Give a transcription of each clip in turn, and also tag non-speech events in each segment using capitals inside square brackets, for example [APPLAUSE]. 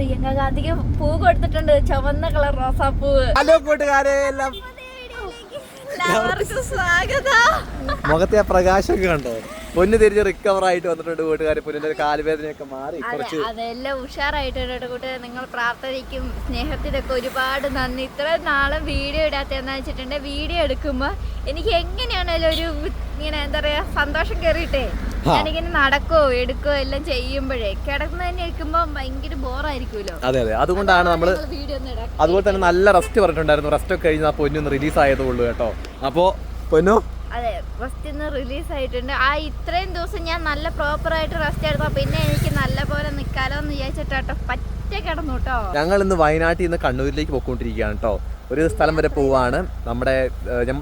പ്രിയങ്ക ഗാന്ധിക്ക് പൂ കൊടുത്തിട്ടുണ്ട്. ചുവന്ന കളർ റോസാപ്പൂവ്. ഹലോ കൂട്ടുകാരെ എല്ലാം സ്വാഗതം. മുഖത്തെ പ്രകാശം കണ്ടോ? പൊന്ന് തിരിച്ച് റിക്കവർ ആയിട്ട് വന്നിട്ടുണ്ട് വീട്ടുകാർ പൊന്നിന്റെ കാലുവേദനയൊക്കെ മാറി. കുറച്ച് അതെല്ലാം ഉഷാറായിട്ടുണ്ട് കൂട്ട് നിങ്ങൾ പ്രാർത്ഥനയ്ക്കും സ്നേഹത്തിനൊക്കെ ഒരുപാട് നന്ദി. ഇത്ര നാളെ വീഡിയോ ഇടാത്ത എന്ന് വെച്ചിട്ടുണ്ട്. വീഡിയോ എടുക്കുമ്പോൾ എനിക്ക് എങ്ങനെയാണേലും ഒരു ഇങ്ങനെ എന്താ പറയാ സന്തോഷം കയറിയിട്ടേ. ഞാനിങ്ങനെ നടക്കോ എടുക്കോ എല്ലാം ചെയ്യുമ്പോഴേ കിടന്ന് തന്നെ ഇരിക്കുമ്പോൾ ഭയങ്കര ബോറായിരിക്കുമല്ലോ. അതെ അതെ. അതുകൊണ്ടാണ് നമ്മൾ അതുപോലെ തന്നെ നല്ല റെസ്റ്റ് പറഞ്ഞിട്ടുണ്ടായിരുന്നു. റെസ്റ്റ് ഒക്കെ കഴിഞ്ഞ് ആ പൊന്നൊന്ന് റിലീസ് ആയതുള്ളൂ കേട്ടോ. അപ്പോ പൊന്നു അതെ റെസ്റ്റ് ഇന്ന് റിലീസ് ആയിട്ടുണ്ട്. ആ ഇത്രയും ദിവസം ഞാൻ നല്ല പ്രോപ്പറായിട്ട് റെസ്റ്റ് എടുത്തു? പിന്നെ എനിക്ക് നല്ല പോലെ നിൽക്കാലോ എന്ന് വിചാരിച്ചിട്ടോ പറ്റ കിടന്നു കേട്ടോ ഞങ്ങൾ ഇന്ന് വയനാട്ടിൽ നിന്ന് കണ്ണൂരിലേക്ക് പോയിക്കൊണ്ടിരിക്കുകയാണ് കേട്ടോ ഒരു സ്ഥലം വരെ പോവാണ്. നമ്മുടെ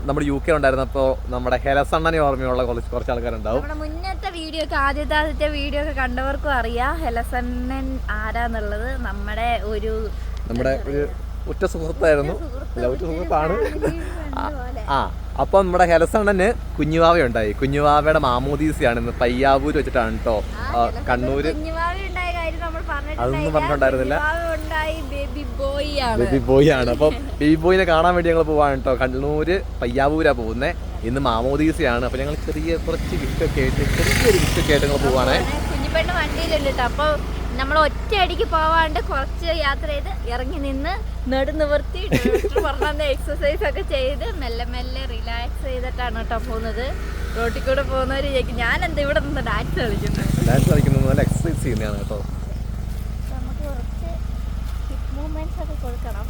നമ്മുടെ യു കെ ഉണ്ടായിരുന്നപ്പോൾ നമ്മുടെ ഹെലസണ്ണനെ ഓർമ്മയുള്ള കുറച്ച് കുറച്ച് ആൾക്കാരുണ്ടാവും. മുന്നത്തെ വീഡിയോ ഒക്കെ ആദ്യത്തെ ആദ്യത്തെ വീഡിയോ ഒക്കെ കണ്ടവർക്കും അറിയാം. ഹെലസണ്ണൻ ആരാന്നുള്ളത്? നമ്മുടെ ഒരു നമ്മുടെ ഒരു ഉറ്റ സുഹൃത്തായിരുന്നു. അല്ല ഉറ്റ സുഹൃത്താണ്. ആ. അപ്പം നമ്മുടെ ഹെലസണ്ണന് കുഞ്ഞുവാവ ഉണ്ടായി കുഞ്ഞുവാവയുടെ മാമോദീസയാണ് ഇന്ന് പയ്യാവൂര് വെച്ചിട്ടാണ് കേട്ടോ കണ്ണൂര്. അതൊന്നും പറഞ്ഞിട്ടുണ്ടായിരുന്നില്ല. ബേബി ബോയ് ആണ്. ബേബി അപ്പം ബോയിനെ കാണാൻ വേണ്ടി ഞങ്ങൾ പോവാണ് കേട്ടോ കണ്ണൂര് പയ്യാവൂരാ പോകുന്നേ. ഇന്ന് മാമോദീസയാണ്. അപ്പൊ ഞങ്ങൾ ചെറിയ കുറച്ച് ഗിഫ്റ്റ് ഒക്കെ ആയിട്ട് ചെറിയൊരു ഗിഫ്റ്റ് ഒക്കെ ആയിട്ട് ഞങ്ങൾ പോവാണേ. കുഞ്ഞിപ്പെണ്ണ് വണ്ടിയിലുണ്ട് ട്ടോ. അപ്പൊ നമ്മൾ ഒറ്റയടിക്ക് പോവാണ്ട് കുറച്ച് യാത്ര ചെയ്ത് ഇറങ്ങി നിന്ന് നെടുനിവർത്തി പറഞ്ഞ എക്സസൈസ് ഒക്കെ ചെയ്ത് മെല്ലെ മെല്ലെ റിലാക്സ് ചെയ്തിട്ടാണ് കേട്ടോ പോകുന്നത്. റോട്ടിൽ കൂടെ പോകുന്നവര് ചോദിക്കും ഞാൻ എന്താ ഇവിടെ നിന്ന് ഡാൻസ് കളിക്കുന്നത്? ഡാൻസ് കളിക്കുന്നത് നല്ല എക്സസൈസ് ചെയ്യുന്നതാണ് കേട്ടോ. നമുക്ക് കുറച്ച് ഹിപ്പ് മൂവ്മെന്റ്സ് ഒക്കെ കൊടുക്കണം.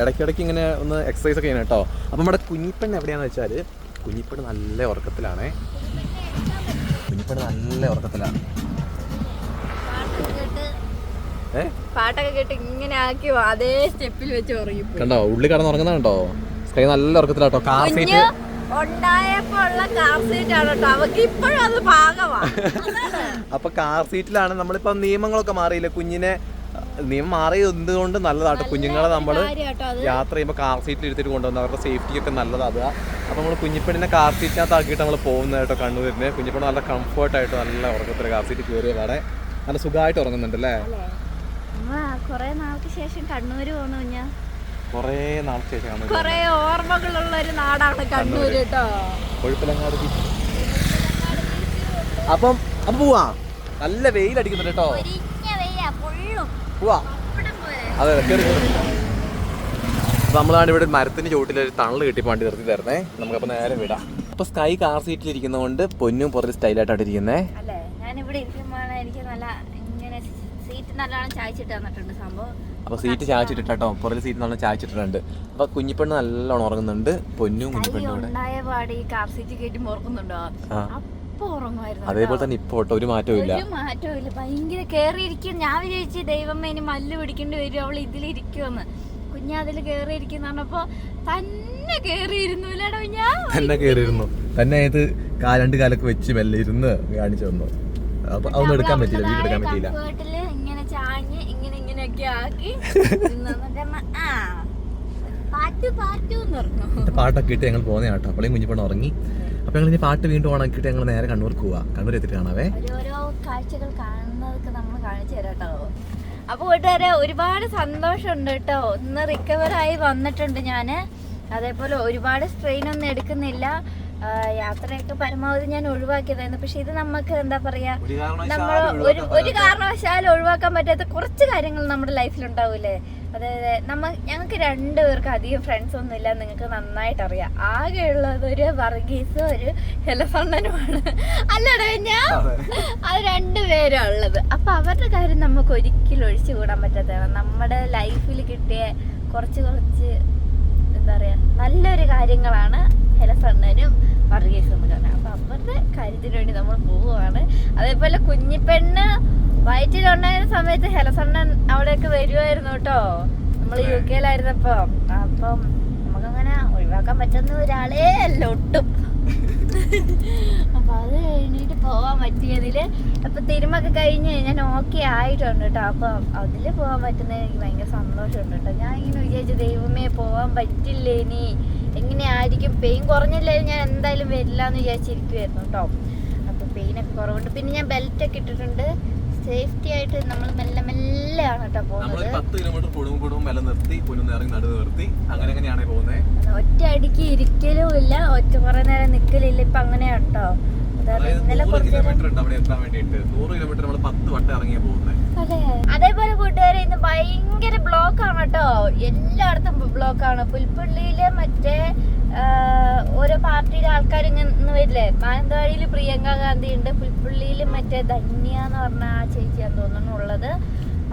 ഇടയ്ക്കിടയ്ക്ക് ഇങ്ങനെ ഒന്ന് എക്സസൈസ് ഒക്കെ ചെയ്യണം കേട്ടോ. അപ്പം നമ്മുടെ കുഞ്ഞിപ്പെണ്ണ് എവിടെയാണെന്ന് വെച്ചാൽ കുഞ്ഞിപ്പെണ്ണ് നല്ല ഉറക്കത്തിലാണേ. കുഞ്ഞിപ്പെണ്ണ് നല്ല ഉറക്കത്തിലാണ്. പാട്ടൊക്കെ കേട്ട് ഇങ്ങനെ ആക്കി അതേ സ്റ്റെപ്പിൽ വെച്ച് ഉറങ്ങി കണ്ടോ ഉള്ളി കടന്ന് ഉറങ്ങുന്ന കണ്ടോ സ്കൈ നല്ല ഉറക്കത്തിലാട്ടോ. കാർ സീറ്റ് ഉണ്ടായപ്പോ ഉള്ള കാർ സീറ്റ് ആണ് കേട്ടോ. അവക്ക് ഇപ്പോഴും അത് ഭാഗമാണ് [LAUGHS] അപ്പൊ കാർ സീറ്റിലാണ് നമ്മളിപ്പോ നിയമങ്ങളൊക്കെ മാറിയില്ല? കുഞ്ഞിനെ നിയമം മാറിയത് എന്തുകൊണ്ട് നല്ലതാട്ടോ? കുഞ്ഞുങ്ങളെ നമ്മൾ യാത്ര ചെയ്യുമ്പോൾ കാർ സീറ്റിൽ എടുത്തിട്ട് കൊണ്ടുവന്ന അവരുടെ സേഫ്റ്റി ഒക്കെ നല്ലതാണ് അപ്പോൾ അപ്പൊ നമ്മൾ കുഞ്ഞിപ്പണിനെ കാർ സീറ്റിനകത്ത് ആക്കിയിട്ട് നമ്മൾ പോകുന്നത് കേട്ടോ കണ്ണൂരിന്. കുഞ്ഞിപ്പണ നല്ല കംഫർട്ടായിട്ട് നല്ല ഉറക്കത്തിൽ കാർ സീറ്റ് കയറിയതാണ് നല്ല സുഖമായിട്ട് ഉറങ്ങുന്നുണ്ട് അല്ലേ? കൊറേ നാൾക്ക് ശേഷം കണ്ണൂര് പോന്നു കുഞ്ഞാ. കുറേ നാൾക്ക് ശേഷം കൊറേ ഓർമ്മകളുള്ള ഒരു നാടാണ് കണ്ണൂര് കേട്ടോ. കൊഴുപ്പിലങ്ങാട് അപ്പം അപ്പം പോവാ. നല്ല വെയിൽ അടിക്കുന്നുണ്ട് കേട്ടോ പോവാ. അതെ അതെ കയറി നമ്മളാണ് ഇവിടെ മരത്തിന് ചുവട്ടിൽ ഒരു തണൽ കിട്ടി വണ്ടി നിർത്തി തരുന്നേ. നമുക്കപ്പോൾ നേരെ വിടാം. അപ്പൊ സ്കൈ കാർ സീറ്റിൽ ഇരിക്കുന്നതുകൊണ്ട് പൊന്നും പുറത്ത് സ്റ്റൈലായിട്ടാണ് ഇരിക്കുന്നേ. അല്ലേ? ഇവിടെ ഇരിക്കുമ്പോഴാണ് എനിക്ക് നല്ല നല്ലോണം ചായച്ചിട്ട് തന്നിട്ടുണ്ട് സംഭവം. അപ്പൊ സീറ്റ് ചായച്ചിട്ടിട്ടോ പുറകിൽ സീറ്റ് നല്ല ചായച്ചിട്ടുണ്ട് അപ്പൊ കുഞ്ഞിപ്പെണ്ണ് നല്ലോണം ഉറങ്ങുന്നുണ്ട്. പൊന്നും കുഞ്ഞിപ്പെണ്ണും ഉണ്ടായ പാട് ഈ കാർ സീറ്റ് കയറ്റി അപ്പൊ അതേപോലെ തന്നെ ഇപ്പൊ കേട്ടോ ഒരു മാറ്റവും ഇല്ല. മാറ്റവും ഇല്ല. ഭയങ്കര കേറിയിരിക്കും. ഞാൻ വിചാരിച്ചു ദൈവമേ ഇനി മല്ല് പിടിക്കേണ്ടി വരും. അവൾ ഇതിലിരിക്കുമെന്ന് കുഞ്ഞ അതിൽ കേറിയിരിക്കുന്ന പറഞ്ഞപ്പോ തന്നെ കേറിയിരുന്നു ഞാൻ തന്നെ കേറിയിരുന്നു. തന്നെ ഏത് രണ്ട് കാലൊക്കെ വെച്ച് മെല്ലെ ഇരുന്ന് കാണിച്ചു തന്നു. അപ്പൊ അതൊന്നും എടുക്കാൻ പറ്റില്ല. വീട് എടുക്കാൻ പറ്റിയില്ല. ചാഞ്ഞ് ഇങ്ങനെ ഇങ്ങനെയൊക്കെ ആക്കി [LAUGHS] ആ എന്ന് പറഞ്ഞു. പാട്ടൊക്കെ ഇട്ട് ഞങ്ങൾ പോകുന്ന കേട്ടോ. അപ്പോഴേ കുഞ്ഞിപ്പണം ഉറങ്ങി. അപ്പൊ ഞങ്ങൾ ഇനി പാട്ട് വീണ്ടും ഓണാക്കിയിട്ട് ഞങ്ങൾ നേരെ കണ്ണൂർക്ക് പോവാ. കണ്ണൂർ എത്തിയിട്ട് കാണാവേ ഓരോ കാഴ്ചകൾ കാണുന്നതൊക്കെ നമ്മൾ കാണിച്ചു തരാട്ടോ കേട്ടോ. അപ്പോൾ കൂട്ടുകാരെ ഒരുപാട് സന്തോഷമുണ്ട് കേട്ടോ. ഇന്ന് റിക്കവർ ആയി വന്നിട്ടുണ്ട് ഞാൻ അതേപോലെ ഒരുപാട് സ്ട്രെയിൻ ഒന്നും എടുക്കുന്നില്ല. യാത്രയൊക്കെ പരമാവധി ഞാൻ ഒഴിവാക്കിയതായിരുന്നു. പക്ഷെ ഇത് നമുക്ക് എന്താ പറയാ നമ്മൾ ഒരു ഒരു കാരണവശാലും ഒഴിവാക്കാൻ പറ്റാത്ത കുറച്ച് കാര്യങ്ങൾ നമ്മുടെ ലൈഫിൽ ഉണ്ടാവൂലേ അതായത് നമ്മ ഞങ്ങൾക്ക് രണ്ടുപേർക്ക് അധികം ഫ്രണ്ട്സ് ഒന്നും ഇല്ല നിങ്ങൾക്ക് നന്നായിട്ട് അറിയാം. ആകെ ഉള്ളത് ഒരു വർഗീസ് ഒരു ഹെലഫണ്ണനുമാണ്. അല്ലടേ ഞാൻ അത്. രണ്ടുപേരാണ് ഉള്ളത് അപ്പൊ അവരുടെ കാര്യം നമുക്ക് ഒരിക്കലും ഒഴിച്ചു കൂടാൻ പറ്റാത്തതാണ്. നമ്മുടെ ലൈഫിൽ കിട്ടിയ കുറച്ച് കുറച്ച് എന്താ പറയാ നല്ലൊരു കാര്യങ്ങളാണ് ഹെലസണ്ണനും വർഗീസും എന്ന് പറഞ്ഞാൽ അപ്പൊ അവരുടെ കാര്യത്തിന് വേണ്ടി നമ്മൾ പോവുകയാണ്. അതേപോലെ കുഞ്ഞിപ്പെണ്ണ് വയറ്റിലുണ്ടായിരുന്ന സമയത്ത് ഹെലസണ്ണൻ അവിടെയൊക്കെ വരുമായിരുന്നു കേട്ടോ. നമ്മൾ യു കെയിലായിരുന്നപ്പോ അപ്പം നമുക്കങ്ങനെ ഒഴിവാക്കാൻ പറ്റുന്ന ഒരാളേ അല്ല ഒട്ടും. അപ്പൊ അത് കഴിഞ്ഞിട്ട് പോവാൻ പറ്റിയതിൽ അപ്പൊ തിരുമൊക്കെ കഴിഞ്ഞ് ഞാൻ ഓക്കെ ആയിട്ടുണ്ട് കേട്ടോ അപ്പൊ അതിൽ പോവാൻ പറ്റുന്ന എനിക്ക് ഭയങ്കര സന്തോഷമുണ്ട് കേട്ടോ ഞാൻ ഇങ്ങനെ വിചാരിച്ചു ദൈവമേ പോവാൻ പറ്റില്ലേ ഇനി? എങ്ങനെയായിരിക്കും? പെയിൻ കുറഞ്ഞില്ലെങ്കിൽ ഞാൻ എന്തായാലും വരില്ല എന്ന് വിചാരിച്ചിരിക്കുമായിരുന്നു കേട്ടോ അപ്പൊ പെയിൻ ഒക്കെ കുറവുണ്ട്. പിന്നെ ഞാൻ ബെൽറ്റ് ഒക്കെ ഇട്ടിട്ടുണ്ട്. സേഫ്റ്റി ആയിട്ട് നമ്മൾ മെല്ലെ മെല്ലെ ആണ് കേട്ടോ നമ്മൾ പോകുന്നത്. പത്ത് കിലോമീറ്റർ കുടുംബം കുടുംബം മെല്ലെ നിർത്തി പൊന്നു നേരെ നടു നിർത്തി അങ്ങനെ അങ്ങനെയാണ് പോകുന്നത് ഒറ്റ അടിക്ക് ഇരിക്കലും ഇല്ല ഒറ്റ കുറെ നേരം നിൽക്കലില്ല ഇപ്പൊ അങ്ങനെയാണ് കേട്ടോ. അതേപോലെ കൂട്ടുകാരെ ഇന്ന് ഭയങ്കര ബ്ലോക്ക് ആണ് കേട്ടോ. എല്ലായിടത്തും ബ്ലോക്ക് ആണ് പുൽപ്പള്ളിയിലെ മറ്റേ ഓരോ പാർട്ടിയിലെ ആൾക്കാർ ഇങ്ങനെ വരില്ലേ? മാനന്തവാടിയിൽ പ്രിയങ്ക ഗാന്ധി ഉണ്ട് പുൽപ്പള്ളിയിൽ മറ്റേ ധന്യ എന്ന് പറഞ്ഞ ആ ചേച്ചിയാണ് തോന്നുന്നു ഉള്ളത്.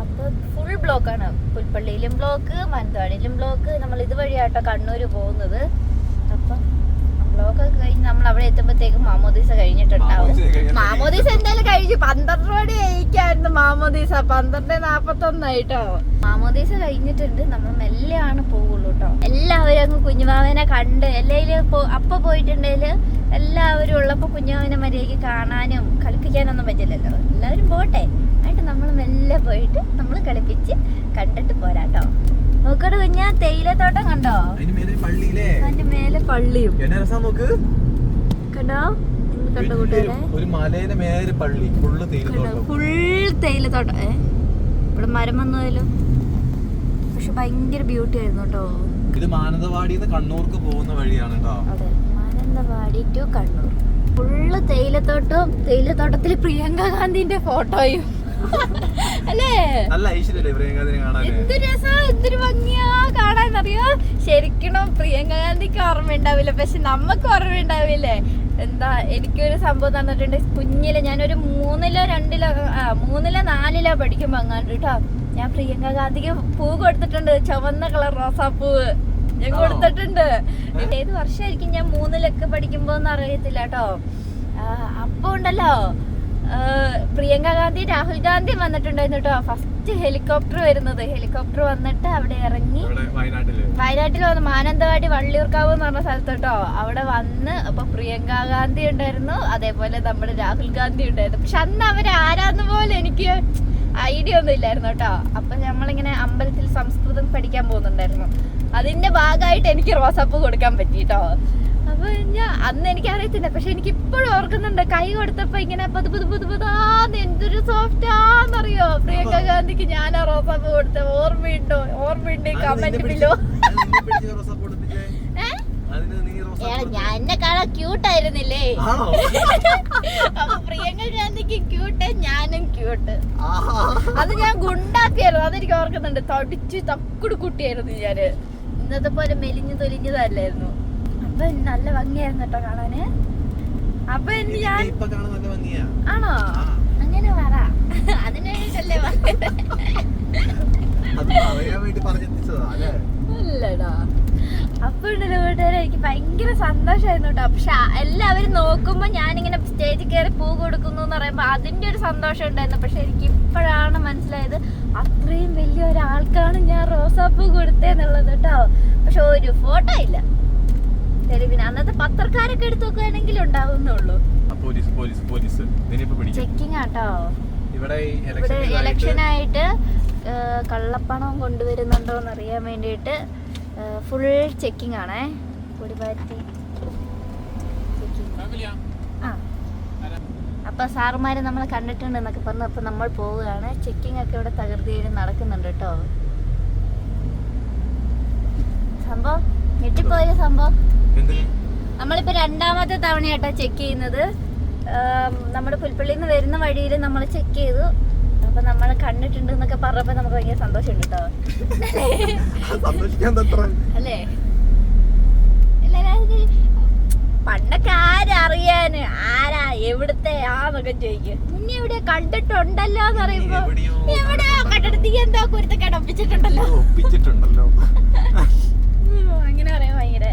അപ്പൊ ഫുൾ ബ്ലോക്കാണ് പുൽപ്പള്ളിയിലും ബ്ലോക്ക് മാനന്തവാടിയിലും ബ്ലോക്ക് നമ്മൾ ഇതുവഴിയാട്ടോ കണ്ണൂര് പോകുന്നത്. ഒക്കെ കഴിഞ്ഞ് നമ്മൾ അവിടെ എത്തുമ്പോഴത്തേക്കും മാമോദീസ കഴിഞ്ഞിട്ടുണ്ടാവും. മാമോദീസ എന്തായാലും കഴിച്ചു പന്ത്രണ്ട് മണി കഴിക്കായിരുന്നു മാമോദീസ. പന്ത്രണ്ട് നാപ്പത്തൊന്നായിട്ടോ. മാമോദീസ കഴിഞ്ഞിട്ടുണ്ട്. നമ്മൾ മെല്ലെയാണ് പോവുള്ളൂ കേട്ടോ എല്ലാവരും അങ്ങ് കുഞ്ഞുമാവനെ കണ്ട് എല്ലാവരും അപ്പൊ പോയിട്ടുണ്ടെങ്കിൽ എല്ലാവരും ഉള്ളപ്പോ കുഞ്ഞുമാവനെ മര്യാദയ്ക്ക് കാണാനും കളിപ്പിക്കാനൊന്നും പറ്റില്ലല്ലോ. എല്ലാവരും പോട്ടെ. ആയിട്ട് നമ്മൾ മെല്ലെ പോയിട്ട് നമ്മൾ കളിപ്പിച്ച് കണ്ടിട്ട് പോരാട്ടോ. നോക്കട്ടെ കുഞ്ഞ തേയിലത്തോട്ടം കണ്ടോ? അതിന്റെ മേലെ പള്ളിയും. കണ്ടോ? കണ്ടോ കൂട്ടുകാരെ? ഫുൾ തേയിലത്തോട്ടം ഏ? ഇവിടെ മരം വന്നതിലും പക്ഷെ ഭയങ്കര ബ്യൂട്ടി ആയിരുന്നു കേട്ടോ. ഇത് കണ്ണൂർക്ക് പോകുന്ന വഴിയാണ് കേട്ടോ. അതെ. മാനന്തവാടി ടു കണ്ണൂർ. ഫുള്ള് തേയിലത്തോട്ടവും തേയിലത്തോട്ടത്തിൽ പ്രിയങ്ക ഗാന്ധിന്റെ ഫോട്ടോയും അല്ലേ? നല്ല ഐശ്വര്യല്ലേ പ്രിയങ്കാതിനെ കാണാന്? എന്ത് രസാ എന്തൊരു ഭംഗിയാ അറിയോ ശരിക്കും പ്രിയങ്ക ഗാന്ധിക്ക് ഓർമ്മയുണ്ടാവില്ല. പക്ഷെ നമുക്ക് ഓർമ്മയുണ്ടാവില്ലേ? എന്താ എനിക്കൊരു സംഭവം തന്നിട്ടുണ്ട്. കുഞ്ഞിൽ ഞാനൊരു മൂന്നിലോ രണ്ടിലോ ആ മൂന്നിലോ നാലിലോ പഠിക്കുമ്പോ അങ്ങാണ്ട് കേട്ടോ ഞാൻ പ്രിയങ്ക ഗാന്ധിക്ക് പൂ കൊടുത്തിട്ടുണ്ട്. ചുവന്ന കളർ റോസാപ്പൂവ് ഞാൻ? കൊടുത്തിട്ടുണ്ട്. ഏത് വർഷമായിരിക്കും ഞാൻ മൂന്നിലൊക്കെ പഠിക്കുമ്പോന്ന് അറിയത്തില്ല കേട്ടോ അപ്പൊ ഉണ്ടല്ലോ. പ്രിയങ്ക ഗാന്ധി രാഹുൽ ഗാന്ധി വന്നിട്ടുണ്ടായിരുന്നു കേട്ടോ. ഫസ്റ്റ് ഹെലികോപ്റ്റർ വരുന്നത്. ഹെലികോപ്റ്റർ വന്നിട്ട് അവിടെ ഇറങ്ങി. വയനാട്ടിൽ വന്ന് മാനന്തവാടി വള്ളിയൂർക്കാവ് എന്ന് പറഞ്ഞ സ്ഥലത്ത് കേട്ടോ. അവിടെ വന്ന് അപ്പൊ പ്രിയങ്ക ഗാന്ധി ഉണ്ടായിരുന്നു. അതേപോലെ നമ്മുടെ രാഹുൽ ഗാന്ധി ഉണ്ടായിരുന്നു. പക്ഷെ അന്ന് അവർ ആരാന്ന് പോലെ എനിക്ക് ഐഡിയ ഒന്നും ഇല്ലായിരുന്നു കേട്ടോ. അപ്പൊ നമ്മളിങ്ങനെ അമ്പലത്തിൽ സംസ്കൃതം പഠിക്കാൻ പോകുന്നുണ്ടായിരുന്നു. അതിന്റെ ഭാഗമായിട്ട് എനിക്ക് റോസപ്പ് കൊടുക്കാൻ പറ്റി കേട്ടോ. അപ്പൊ ഞാൻ അന്ന് എനിക്ക് അറിയത്തില്ല പക്ഷെ എനിക്ക് ഇപ്പോഴും ഓർക്കുന്നുണ്ട്. കൈ കൊടുത്തപ്പോ ഇങ്ങനെ പുതു പുതു പുതു പുതാന്ന് എന്തൊരു സോഫ്റ്റ് ആന്നറിയോ? പ്രിയങ്ക ഗാന്ധിക്ക് ഞാൻ ആ റോസാപ്പ് കൊടുത്ത ഓർമ്മയുണ്ടോ? ഓർമ്മയുണ്ട് കമന്റ് ബിലോ ഞാൻ എന്നെ കാണാൻ ക്യൂട്ട് ആയിരുന്നില്ലേ? അപ്പൊ പ്രിയങ്ക ഗാന്ധിക്ക് ക്യൂട്ട് ഞാനും ക്യൂട്ട് അത് ഞാൻ ഗുണ്ടാക്കിയായിരുന്നു. അതെനിക്ക് ഓർക്കുന്നുണ്ട്. തടിച്ച് തക്കുട് കുട്ടിയായിരുന്നു ഞാൻ. ഇന്നത്തെ പോലെ മെലിഞ്ഞു തൊലിഞ്ഞതല്ലായിരുന്നു അപ്പൊ നല്ല ഭംഗിയായിരുന്നു കേട്ടോ കാണാന്. അപ്പൊ ഞാൻ ആണോ? അങ്ങനെ പറ. അതിന് വേണ്ടിട്ടല്ലേ അല്ലടാ. അപ്പൊ ഉണ്ടല്ലോ വീട്ടുകാരെ എനിക്ക് ഭയങ്കര സന്തോഷമായിരുന്നു കേട്ടോ. പക്ഷെ എല്ലാവരും നോക്കുമ്പോ ഞാനിങ്ങനെ സ്റ്റേജിൽ കയറി പൂ കൊടുക്കുന്നു എന്ന് പറയുമ്പോ അതിന്റെ ഒരു സന്തോഷം ഉണ്ടായിരുന്നു. പക്ഷെ എനിക്ക് ഇപ്പോഴാണ് മനസ്സിലായത് അത്രയും വലിയ ഒരാൾക്കാണ് ഞാൻ റോസാപ്പൂ കൊടുത്തേന്നുള്ളത് കേട്ടോ. പക്ഷെ ഒരു ഫോട്ടോ ഇല്ല. പിന്നെ അന്നത്തെ പത്രക്കാരൊക്കെ എടുത്ത് നോക്കുകയാണെങ്കിൽ ഉണ്ടാവുന്നുള്ളൂ ആ, police police police. Checking auto ഇവിടെ ഈ ആയിട്ട് കള്ളപ്പണം കൊണ്ടുവരുന്നുണ്ടോ എന്ന് അറിയാൻ വേണ്ടിയിട്ട് ഫുൾ ചെക്കിംഗ് ആണേ പൊടിപാറ്റി ചെക്കിംഗ് ആ അപ്പൊ സാറുമാര് നമ്മളെ കണ്ടിട്ടുണ്ട് എന്നൊക്കെ പറഞ്ഞു അപ്പൊ നമ്മൾ പോവുകയാണ്. ചെക്കിംഗ് ഒക്കെ ഇവിടെ തകൃതിയിൽ നടക്കുന്നുണ്ട് കേട്ടോ. സംഭവം? ഞെട്ടിപ്പോയ സംഭവം? നമ്മളിപ്പോ രണ്ടാമത്തെ തവണയായിട്ടാ ചെക്ക് ചെയ്യുന്നത്. നമ്മുടെ പുൽപ്പള്ളിയിൽ നിന്ന് വരുന്ന വഴിയിൽ നമ്മൾ ചെക്ക് ചെയ്തു. അപ്പൊ നമ്മൾ കണ്ടിട്ടുണ്ട് എന്നൊക്കെ പറഞ്ഞപ്പോ നമുക്ക് ഭയങ്കര സന്തോഷമുണ്ട് കേട്ടോ അല്ലേ? പണ്ടൊക്കെ ആരറിയാന് ആരാ? എവിടുത്തെ? ആന്നൊക്കെ ചോദിക്കും. ഇനി എവിടെ കണ്ടിട്ടുണ്ടല്ലോ എന്ന് പറയുമ്പോ എവിടെയോ നീ എന്താ കുരുത്തൊക്കെ ഒപ്പിച്ചിട്ടുണ്ടല്ലോ. ഒപ്പിച്ചിട്ടുണ്ടല്ലോ. [LAUGHS] അങ്ങനെ പറയാൻ ഭയങ്കര.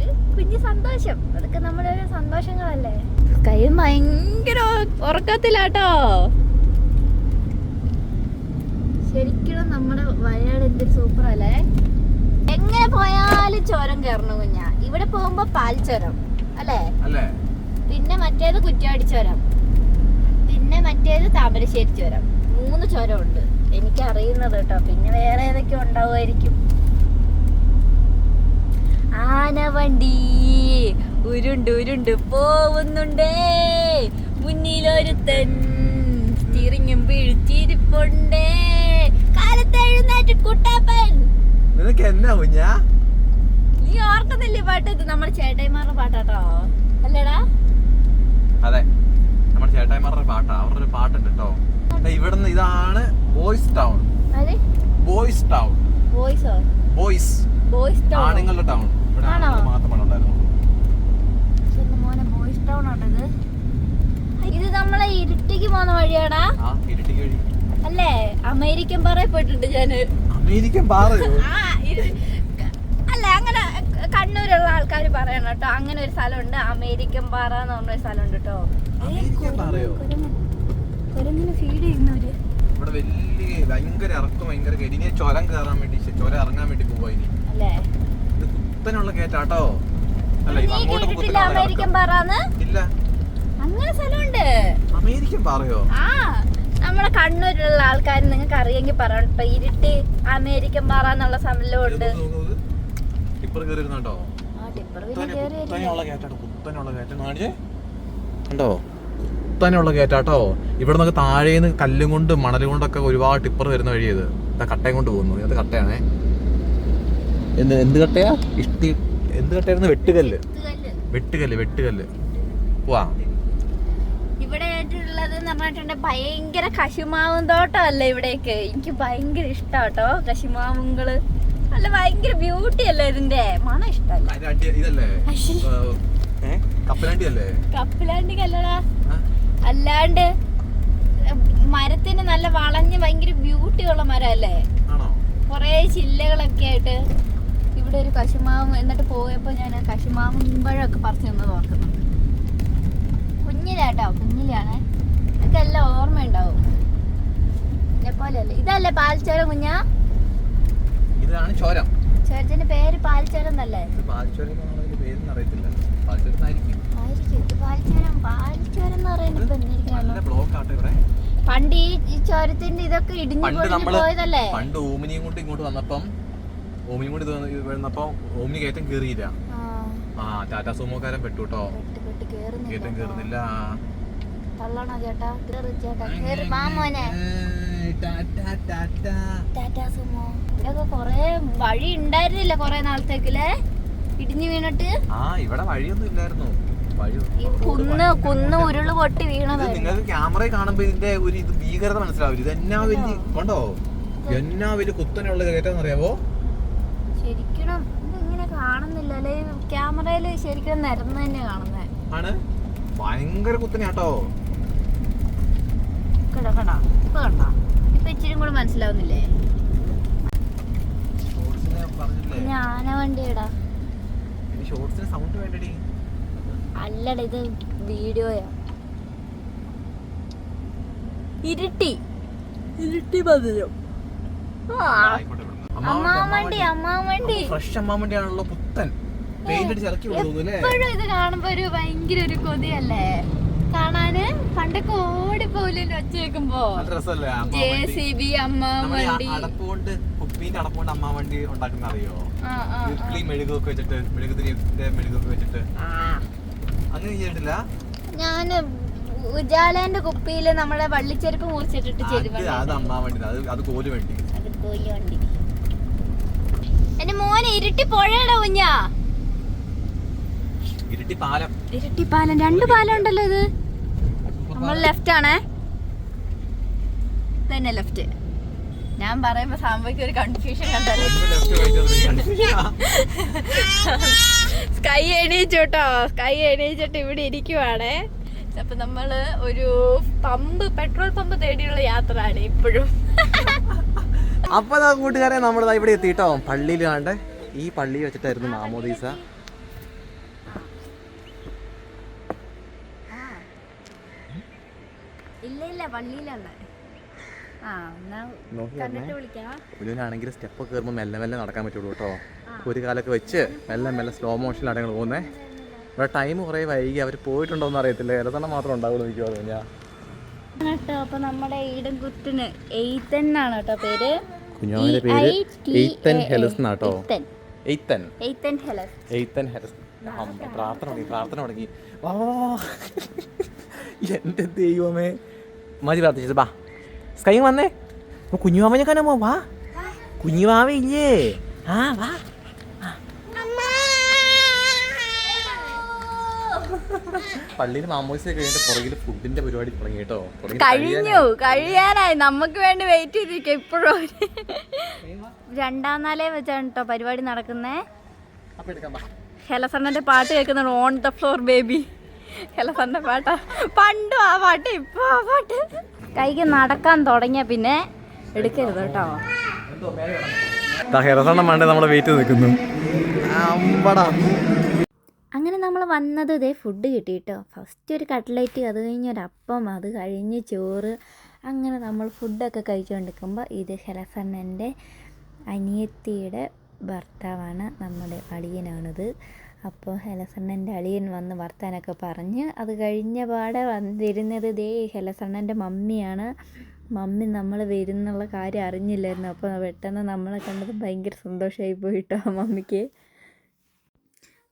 ഒരു കുഞ്ഞു സന്തോഷം. അതൊക്കെ നമ്മുടെ ഒരു സന്തോഷങ്ങളല്ലേ? കൈ ഭയങ്കര ഉറക്കത്തിലാട്ടോ. ശരിക്കും നമ്മുടെ വയനാട് എന്തൊരു സൂപ്പർ അല്ലേ എങ്ങനെ പോയാലും ചോരം കയറണം കുഞ്ഞ. ഇവിടെ പോകുമ്പോ പാൽ ചുരം അല്ലേ? പിന്നെ മറ്റേത് കുറ്റാടി ചോരം. പിന്നെ മറ്റേത് താമരശ്ശേരി ചോരം. മൂന്ന് ചുരമുണ്ട്. എനിക്ക് അറിയുന്നത് കേട്ടോ. പിന്നെ വേറെ ഏതൊക്കെ ഉണ്ടാവുമായിരിക്കും. ആനവണ്ടി. ഉരുണ്ട് ഉരുണ്ട് പോവുന്നുണ്ടേ. മുന്നിലൊരുത്തൻ തിരിഞ്ഞും ഉറങ്ങിയും പിഴിച്ചിരിപ്പുണ്ടേ കാലത്ത് എഴുന്നേറ്റ് കുട്ടാപ്പൻ. നിനക്ക് എന്നാ കുഞ്ഞാ? നീ ഓർക്കുന്നില്ലേ പാട്ട്? ഇത് നമ്മുടെ ചേട്ടായിമാരുടെ പാട്ടാട്ടോ. അല്ലേടാ? അതെ. നമ്മുടെ ചേട്ടായിമാരുടെ പാട്ടാ. അവരുടെ ഒരു പാട്ടുണ്ട് കേട്ടോ ഇവിടുന്ന് ഇതാണ് boys town. Boys town. ബോയ്സോ? Boys. ആണുങ്ങളുടെ ടൗൺ. മാത്രമാണ് ഉണ്ടായിരുന്നത്. ഇത്. നമ്മളെ ഇരുട്ടിക്ക് പോകുന്ന വഴിയാടാ. അല്ലേ? അമേരിക്കൻ പാറയിൽ പോയിട്ടുണ്ട് ഞാൻ. അമേരിക്കൻ പാറയോ? അല്ല അങ്ങനെ കണ്ണൂരുള്ള ആൾക്കാർ പറയണം കേട്ടോ. അങ്ങനെ ഒരു സ്ഥലമുണ്ട്. അമേരിക്കൻ പാറ എന്ന് പറഞ്ഞ ഒരു സ്ഥലമുണ്ട് കേട്ടോ. ഫീഡ് ചെയ്യുന്നവര്. ഇവിടെ വലിയ ഭയങ്കര ഇറക്കം ഭയങ്കര ചൊരം ഇനി ചുരം കയറാൻ വേണ്ടി ചൊരം ഇറങ്ങാൻ വേണ്ടി പോവാ ഇനി. അല്ലേ? കുത്തനുള്ള കേറ്റാട്ടോ. അല്ല ഇത് അങ്ങോട്ട് അമേരിക്കൻ. പാറാന്ന്? ഇല്ല. അങ്ങനെ സ്ഥലമുണ്ട്. അമേരിക്കൻ പാറയോ? ആ നമ്മളെ കണ്ണൂരിലുള്ള ആൾക്കാർ നിങ്ങൾക്ക് അറിയെങ്കിൽ പറയണം ഇരുട്ട് അമേരിക്കൻ പാറ എന്നുള്ള സ്ഥലമുണ്ട് ടിപ്പർ കയറിയിരുന്നോ വരും കുത്തനെയുള്ള കയറ്റാട്ടോ ഇവിടെ നിന്നൊക്കെ താഴേന്ന് കല്ലും കൊണ്ട് മണലും കൊണ്ടൊക്കെ ഒരുപാട് ടിപ്പർ വരുന്ന വഴി ഇത്. ഇതാ കട്ടയും കൊണ്ട് പോകുന്നു. അത് കട്ടയാണേ. എന്ത് എന്ത് കട്ടയാ? ഇഷ്ടി എന്ത് കട്ടയായിരുന്നു? വെട്ടുകല്ല്. കല്ല് വെട്ടുകല്ല് വെട്ടുകല്ല്. വാ ഇവിടെ എന്ന് ഭയങ്കര കശുമാവും തോട്ടമല്ലേ ഇവിടേക്ക്? എനിക്ക് ഭയങ്കര ഇഷ്ടാട്ടോ കശുമാവുകൾ. അല്ല ഭയങ്കര ബ്യൂട്ടി അല്ലേ ഇതിന്റെ? മണം ഇഷ്ടല്ലേ കപ്പലണ്ടി അല്ലേ കപ്പിലാണ്ടി കല്ലടാ. ആ? അല്ലാണ്ട് മരത്തിന് നല്ല വളഞ്ഞ് ഭയങ്കര ബ്യൂട്ടിയുള്ള മരം അല്ലേ കുറേ ചില്ലകളൊക്കെ ആയിട്ട്. ഇവിടെ ഒരു കശുമാവും എന്നിട്ട് പോയപ്പോൾ ഞാൻ ആ കശുമാവും പഴമൊക്കെ പറിച്ചു നിന്ന് ഓർക്കുന്നുണ്ട് കുഞ്ഞിലാട്ടോ കുഞ്ഞിലാണ്. ഇതെല്ലാം ഓർമ്മയുണ്ടാവും. എന്നെ പോലെയല്ലേ? ഇതല്ലേ പാൽച്ചോര കുഞ്ഞാ? ഇതാണ് ചോരം. ചോരത്തിന്റെ പേര് പാൽച്ചോരം എന്നല്ലേ? പാൽച്ചോരം അറിയത്തില്ല. പണ്ട് ഈ ചോരത്തിന്റെ ഇതൊക്കെ ഇടിഞ്ഞു പോയതല്ലേ? പണ്ട് ഓമിനിയും കൊണ്ട് ഇങ്ങോട്ട് വന്നപ്പം ഓമിനിയും കൂടി വരുന്നപ്പോ ഓമി ഓമിനി കയറ്റം കേറിയില്ല. ആ, ടാറ്റാ സുമോക്കാരൻ പെട്ടു കേട്ടോ കയറ്റം. കേറുന്നില്ല. തള്ളണോ ചേട്ടാ? കേറ് ചേട്ടാ കേറ് വാ ടാറ്റാ സുമോ. ഇവിടെയൊക്കെ കൊറേ വഴി ഉണ്ടായിരുന്നില്ല കൊറേ നാളത്തേക്കില്ലേ? ഇടിഞ്ഞു വീണിട്ട്? ആ ഇവിടെ വഴിയൊന്നും ഇല്ലായിരുന്നു. കുന്ന് കുന്ന് ഉരുൾ പൊട്ടി വീണത് നിങ്ങൾക്ക് ക്യാമറയിൽ കാണുമ്പോ ഇതിന്റെ ഒരു ഇത് ഭീകരത മനസ്സിലാവില്ല. ഇത് എന്നാ വലിയ കണ്ടോ എന്നാ വലിയ കുത്തനെയുള്ള കയറ്റം അറിയാവോ? ശരിക്കും ഇങ്ങനെ കാണുന്നില്ല അല്ലെ ക്യാമറയിൽ ശരിക്കും നിരന്ന് തന്നെ കാണുന്നേ. ആണ്? ഭയങ്കര കേട്ടോ കണ്ടോ ഇപ്പൊ കണ്ടോ? ഇപ്പൊ ഇച്ചിരി കൂടെ മനസ്സിലാവുന്നില്ലേ? ഷോർട്സിന് പറഞ്ഞില്ലേ പിന്നെ വണ്ടിയടാ. സൗണ്ട് വേണ്ടടി. അല്ലട ഇത് വീഡിയോയാ. ഇരുട്ടി. ഇരുട്ടി ആയിക്കോട്ടെ അമ്മാവണ്ടി അമ്മാവൻ വണ്ടി ഫ്രഷ് അമ്മാവണ്ടി ആണല്ലോ പുത്തൻ. പെയിന്റ് അടിച്ച് ഇറക്കി എപ്പോഴും ഇത് കാണുമ്പോ ഒരു ഭയങ്കര ഒരു കൊതിയല്ലേ? കാണാന് പണ്ടൊക്കെ ഓടിപ്പോലല്ലോ ഒച്ച അമ്മാൻ ജെ? സി ബി വണ്ടി കുപ്പീന്റെ വണ്ടി ഉണ്ടാക്കുന്ന അറിയോ. ഇഡ്ലി മെഴുകൊക്കെ വെച്ചിട്ട് മെഴുകുതിരിന്റെ മെഴുകൊക്കെ വെച്ചിട്ട്. ആ. അങ്ങനെ ചെയ്തിട്ടില്ല? ഞാൻ ഉജാലേന്റെ കുപ്പിയിൽ നമ്മളെ വള്ളിച്ചെരുപ്പ് മുറിച്ചിട്ടിട്ട് അത് ചെരുവണ്ടി അത് അമ്മാവണ്ടി അത് അത് കോൽ വണ്ടി അത് കോലി വണ്ടി എന്റെ മോനെ ഇരുട്ടി പുഴയുടെ കുഞ്ഞാ. ഇരുട്ടി പാലം. ഇരുട്ടി പാലം രണ്ട് പാലം ഉണ്ടല്ലോ ഇത്. നമ്മൾ ലെഫ്റ്റ് ആണേ. തന്നെ ലെഫ്റ്റ് ഞാൻ പറയുമ്പോ സാമ്പയ്ക്ക് ഒരു കൺഫ്യൂഷൻ കണ്ടല്ലോ. സ്കൈ എണീച്ചു കേട്ടോ. സ്കൈ എണീച്ചിട്ട് ഇവിടെ ഇരിക്കുവാണേ. അപ്പൊ നമ്മൾ ഒരു പമ്പ് പെട്രോൾ പമ്പ് തേടിയുള്ള യാത്രയാണ് ഇപ്പോഴും. അപ്പൊ കൂട്ടുകാരെ നമ്മൾ ഇവിടെ എത്തിയിട്ടോ. പള്ളിയിൽ കണ്ട് ഈ പള്ളി വെച്ചിട്ടായിരുന്നു മാമോദീസ. ണെങ്കിൽ ഉലുവിനാണെങ്കിൽ സ്റ്റെപ്പ് കയറുമ്പോൾ മെല്ലെ മെല്ലെ നടക്കാൻ പറ്റുള്ളൂ കേട്ടോ. ഒരു കാലൊക്കെ വെച്ച് മെല്ലെ മെല്ലെ സ്ലോ മോഷനിലാണ് ഞങ്ങൾ പോകുന്നത് ഇവിടെ ടൈം കുറേ വൈകി. അവർ പോയിട്ടുണ്ടോന്ന് അറിയത്തില്ല. ഇരത്തണം മാത്രം ഉണ്ടാവുള്ളൂ എനിക്ക് കേട്ടോ അപ്പൊ നമ്മുടെ ഈടൻ കുത്തിന് എയ്ത്തൻ ആണ് കേട്ടോ പേര്. കുഞ്ഞാവിന്റെ പേര് E-I-T-A-N. എയ്ത്തൻ ഹെലസ് എന്നാട്ടോ. എയ്ത്തൻ. എയ്ത്തൻ. ഹെലസ്. എയ്ത്തൻ ഹെലസ്. പ്രാർത്ഥന തുടങ്ങി പ്രാർത്ഥന തുടങ്ങി. വാ. എന്റെ ദൈവമേ. മതി പ്രാർത്ഥിച്ചത് ബാ. സ്കൈ വന്നേ. കുഞ്ഞുമാമനെ കാണാൻ പോ വാ. കുഞ്ഞുമാവ ഇല്ലേ? ആ വാ. പള്ളിയിൽ മാമോസി കഴിഞ്ഞിട്ട് പുറകിൽ ഫുഡിന്റെ പരിപാടി തുടങ്ങി കേട്ടോ. കഴിഞ്ഞു കഴിയാനായി. നമുക്ക് വേണ്ടി വെയിറ്റ് ചെയ്തിരിക്കും ഇപ്പോഴും. രണ്ടാം നാലേ വെച്ചാണ് കേട്ടോ പരിപാടി നടക്കുന്നേ. അപ്പൊ എടുക്കാം വാ. ഹെലസണ്ണന്റെ പാട്ട് കേൾക്കുന്നത് ഓൺ ദ ഫ്ലോർ ബേബി ഹെലസണ്ണന്റെ പാട്ടാ. പണ്ടും ആ പാട്ട് ഇപ്പൊ ആ പാട്ട്. കൈക്ക് നടക്കാൻ തുടങ്ങിയ പിന്നെ എടുക്കരുത് കേട്ടോ. ദാ ഹെറസണ്ണം വേണ്ടേ നമ്മളെ വെയിറ്റ് നിൽക്കുന്നു. അമ്പടാ. വന്നത് ഇതേ ഫുഡ് കിട്ടി കേട്ടോ ഫസ്റ്റ് ഒരു കട്ട്ലറ്റ് അത് കഴിഞ്ഞ് ഒരു അപ്പം അത് കഴിഞ്ഞ് ചോറ്. അങ്ങനെ നമ്മൾ ഫുഡൊക്കെ കഴിച്ചുകൊണ്ടിരിക്കുമ്പോൾ ഇത് ഹെലസണ്ണന്റെ അനിയത്തിയുടെ ഭർത്താവാണ് നമ്മുടെ അളിയനാണിത്. അപ്പോൾ ഹെലസണ്ണന്റെ അളിയൻ വന്ന് വർത്താനൊക്കെ പറഞ്ഞ് അത് കഴിഞ്ഞ പാടെ വന്നിരുന്നത് ദേ ഹെലസണ്ണന്റെ മമ്മിയാണ്. മമ്മി നമ്മൾ വരുന്നുള്ള കാര്യം അറിഞ്ഞില്ലായിരുന്നു. അപ്പോൾ പെട്ടെന്ന് നമ്മളെ കണ്ടത് ഭയങ്കര സന്തോഷമായി പോയിട്ടോ മമ്മിക്ക്.